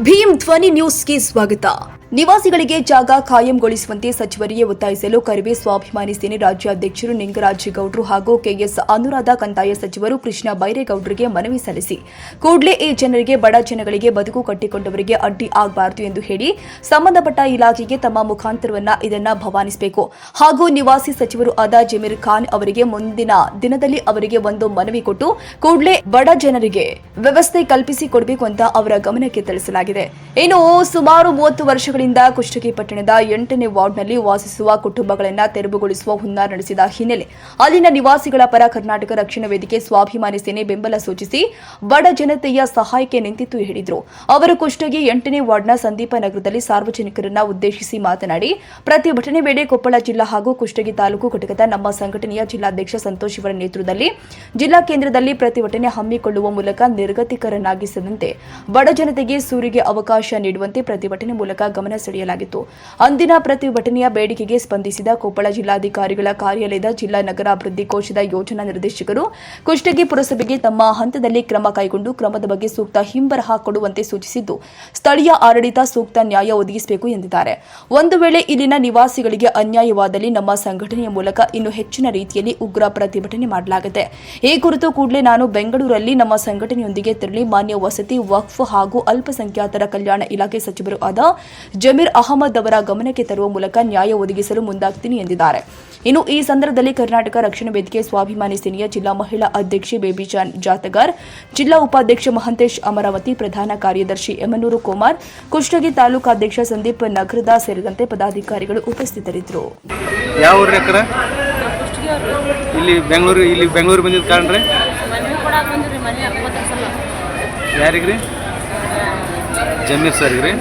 ಭೀಮ್ ಧ್ವನಿ ನ್ಯೂಸ್ಗೆ ಸ್ವಾಗತ ನಿವಾಸಿಗಳಿಗೆ ಜಾಗ ಖಾಯಂಗೊಳಿಸುವಂತೆ ಸಚಿವರಿಗೆ ಒತ್ತಾಯಿಸಲು ಕರಿವೆ ಸ್ವಾಭಿಮಾನಿ ಸೇನೆ ರಾಜ್ಯಾಧ್ಯಕ್ಷರು ನಿಂಗರಾಜೇಗೌಡರು ಹಾಗೂ ಕೆಎಸ್ ಅನುರಾಧ ಕಂದಾಯ ಸಚಿವರು ಕೃಷ್ಣ ಬೈರೇಗೌಡರಿಗೆ ಮನವಿ ಸಲ್ಲಿಸಿ. ಕೂಡಲೇ ಈ ಜನರಿಗೆ ಬಡ ಜನಗಳಿಗೆ ಬದುಕು ಕಟ್ಟಿಕೊಂಡವರಿಗೆ ಅಡ್ಡಿ ಆಗಬಾರದು ಎಂದು ಹೇಳಿ ಸಂಬಂಧಪಟ್ಟ ಇಲಾಖೆಗೆ ತಮ್ಮ ಮುಖಾಂತರವನ್ನ ಇದನ್ನ ಭವಾನಿಸಬೇಕು. ಹಾಗೂ ನಿವಾಸಿ ಸಚಿವರು ಆದ ಜಮೀರ್ ಖಾನ್ ಅವರಿಗೆ ಮುಂದಿನ ದಿನದಲ್ಲಿ ಅವರಿಗೆ ಒಂದು ಮನವಿ ಕೊಟ್ಟು ಕೂಡಲೇ ಬಡ ಜನರಿಗೆ ವ್ಯವಸ್ಥೆ ಕಲ್ಪಿಸಿ ಕೊಡಬೇಕು ಅಂತ ಅವರ ಗಮನಕ್ಕೆ ತಿಳಿಸಲಾಗಿದೆ ಇನ್ನು ಸುಮಾರು ಮೂವತ್ತು ವರ್ಷಗಳಿಂದ ಕುಷ್ಟಗಿ ಪಟ್ಟಣದ ಎಂಟನೇ ವಾರ್ಡ್ನಲ್ಲಿ ವಾಸಿಸುವ ಕುಟುಂಬಗಳನ್ನು ತೆರವುಗೊಳಿಸುವ ಹುನ್ನಾರ ನಡೆಸಿದ ಹಿನ್ನೆಲೆ ಅಲ್ಲಿನ ನಿವಾಸಿಗಳ ಪರ ಕರ್ನಾಟಕ ರಕ್ಷಣಾ ವೇದಿಕೆ ಸ್ವಾಭಿಮಾನಿ ಸೇನೆ ಬೆಂಬಲ ಸೂಚಿಸಿ ಬಡ ಜನತೆಯ ಸಹಾಯಕ್ಕೆ ನಿಂತಿತ್ತು ಹೇಳಿದರು. ಅವರು ಕುಷ್ಟಗಿ ಎಂಟನೇ ವಾರ್ಡ್ನ ಸಂದೀಪ ನಗರದಲ್ಲಿ ಸಾರ್ವಜನಿಕರನ್ನ ಉದ್ದೇಶಿಸಿ ಮಾತನಾಡಿ ಪ್ರತಿಭಟನೆ ವೇಳೆ ಕೊಪ್ಪಳ ಜಿಲ್ಲಾ ಹಾಗೂ ಕುಷ್ಟಗಿ ತಾಲೂಕು ಘಟಕದ ನಮ್ಮ ಸಂಘಟನೆಯ ಜಿಲ್ಲಾಧ್ಯಕ್ಷ ಸಂತೋಷ್ ಇವರ ನೇತೃತ್ವದಲ್ಲಿ ಜಿಲ್ಲಾ ಕೇಂದ್ರದಲ್ಲಿ ಪ್ರತಿಭಟನೆ ಹಮ್ಮಿಕೊಳ್ಳುವ ಮೂಲಕ ನಿರ್ಗತಿಕರನ್ನಾಗಿಸದಂತೆ ಬಡ ಜನತೆಗೆ ಸೂರಿಗೆ ಅವಕಾಶ ನೀಡುವಂತೆ ಪ್ರತಿಭಟನೆ ಮೂಲಕ ಗಮನ ಸೆಳೆಯಲಾಗಿತ್ತು. ಅಂದಿನ ಪ್ರತಿಭಟನೆಯ ಬೇಡಿಕೆಗೆ ಸ್ಪಂದಿಸಿದ ಕೊಪ್ಪಳ ಜಿಲ್ಲಾಧಿಕಾರಿಗಳ ಕಾರ್ಯಾಲಯದ ಜಿಲ್ಲಾ ನಗರಾಭಿವೃದ್ಧಿ ಕೋಶದ ಯೋಜನಾ ನಿರ್ದೇಶಕರು, ಕುಷ್ಟಗಿ ಪುರಸಭೆಗೆ ತಮ್ಮ ಹಂತದಲ್ಲಿ ಕ್ರಮ ಕೈಗೊಂಡು ಕ್ರಮದ ಬಗ್ಗೆ ಸೂಕ್ತ ಹಿಂಬರಹ ಕೊಡುವಂತೆ ಸೂಚಿಸಿದ್ದು, ಸ್ಥಳೀಯ ಆಡಳಿತ ಸೂಕ್ತ ನ್ಯಾಯ ಒದಗಿಸಬೇಕು ಎಂದಿದ್ದಾರೆ. ಒಂದು ವೇಳೆ ಇಲ್ಲಿನ ನಿವಾಸಿಗಳಿಗೆ ಅನ್ಯಾಯವಾದಲ್ಲಿ ನಮ್ಮ ಸಂಘಟನೆಯ ಮೂಲಕ ಇನ್ನು ಹೆಚ್ಚಿನ ರೀತಿಯಲ್ಲಿ ಉಗ್ರ ಪ್ರತಿಭಟನೆ ಮಾಡಲಾಗಿದೆ ಈ ಕುರಿತು ಕೂಡಲೇ ನಾನು ಬೆಂಗಳೂರಲ್ಲಿ ನಮ್ಮ ಸಂಘಟನೆಯೊಂದಿಗೆ ತೆರಳಿ ಮಾನ್ಯ ವಸತಿ, ವಕ್ಫ್ ಹಾಗೂ ಅಲ್ಪಸಂಖ್ಯಾತರ ಕಲ್ಯಾಣ ಇಲಾಖೆ ಸಚಿವರು ಆದ ಜಮೀರ್ ಅಹಮದ್ ಅವರ ಗಮನಕ್ಕೆ ತರುವ ಮೂಲಕ ನ್ಯಾಯ ಒದಗಿಸಲು ಮುಂದಾಗ್ತೀನಿ ಎಂದಿದ್ದಾರೆ. ಇನ್ನು ಈ ಸಂದರ್ಭದಲ್ಲಿ ಕರ್ನಾಟಕ ರಕ್ಷಣಾ ವೇದಿಕೆ ಸ್ವಾಭಿಮಾನಿ ಸೇನೆಯ ಜಿಲ್ಲಾ ಮಹಿಳಾ ಅಧ್ಯಕ್ಷೆ ಬೇಬಿ ಚಾನ್ ಜಾತಗಾರ್ ಜಿಲ್ಲಾ ಉಪಾಧ್ಯಕ್ಷ ಮಹಂತೇಶ್ ಅಮರಾವತಿ, ಪ್ರಧಾನ ಕಾರ್ಯದರ್ಶಿ ಯಮನೂರು ಕುಮಾರ್, ಕುಷ್ಟಗಿ ತಾಲೂಕಾಧ್ಯಕ್ಷ ಸಂದೀಪ್ ನಗರದ ಸೇರಿದಂತೆ ಪದಾಧಿಕಾರಿಗಳು ಉಪಸ್ಥಿತರಿದ್ದರು. ಇಲ್ಲಿ ಬೆಂಗಳೂರು ಇಲ್ಲಿ ಬೆಂಗಳೂರು ಯಾರಿಗ್ರಿ ಜಮೀರ್ ಸರ್ಗೆ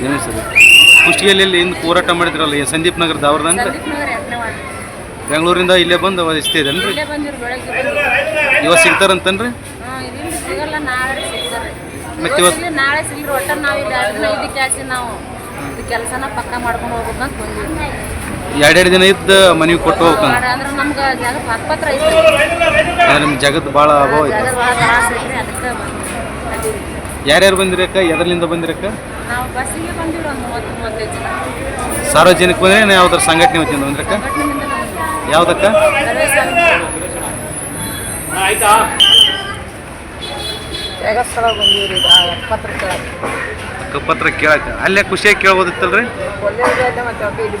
ಜಮೀರ್ ಸರ್. ಕುಷ್ಟಗಿಯಲ್ಲಿ ಹೋರಾಟ ಮಾಡಿದ್ರಲ್ಲ ಈ ಸಂದೀಪ್ ನಗರ ಅಂತ? ಬೆಂಗಳೂರಿಂದ ಇಲ್ಲೇ ಬಂದು ಬೆಳಗ್ಗೆ ಬಂದಿರಿ. ಇವತ್ತು ಸಿಗ್ತಾರಂತನ್ರಿ? ಮತ್ತೆ ಇವತ್ತು ನಾಳೆ ಸಿಗ್ರಿ ಒಟ್ಟ ನಾವು ಇಲ್ಲಿ ಎರಡು ದಿನ ಇದಕ್ಕೆ ಹಾಕಿ ನಾವು ಇದು ಕೆಲಸನ ಪಕ್ಕ ಮಾಡ್ಕೊಂಡು ಹೋಗ್ಬೇಕು ಅಂತ ಬಂದಿವಿ. ಎರಡೆರಡು ದಿನ ಇದ್ದ ಮನೆಗೆ ಕೊಟ್ಟು ಹೋಗ್ತಾನೆ? ಅಂದ್ರೆ ನಮ್ಗೆ ಜಾಗ ಜಗತ್ತು ಭಾಳ ಅಭಾವ ಐತೆ ಅದಕ್ಕೆ ಯಾರ್ಯಾರು ಬಂದಿರಕ್ಕ? ಎದರ್ಲಿಂದ ಬಂದಿರಕ್ಕ? ನಾವು ಬಸ್ಸಿಗೆ ಬಂದಿವಿ ಒಂದು ಮೂವತ್ತು ಮೂವತ್ತೈದು ಜನ. ಸಾರ್ವಜನಿಕ ಬಂದ್ರೆ ಯಾವ್ದಾರು ಸಂಘಟನೆ ವತಿಯಿಂದ ಬಂದಿರಕ್ಕ? ಯಾವ್ದಕ್ಕ? ಜಾಗಸ್ಥಳ ಬಂದೀವ್ರಿ ಪತ್ರ ಕೇಳಕ್ಕೆ ಪತ್ರ ಕೇಳಕ್ಕ ಅಲ್ಲೇ ಖುಷಿಯಾಗಿ ಕೇಳ್ಬೋದಿತ್ತಲ್ರಿ? ಮತ್ತೆ ಇಲ್ಲಿ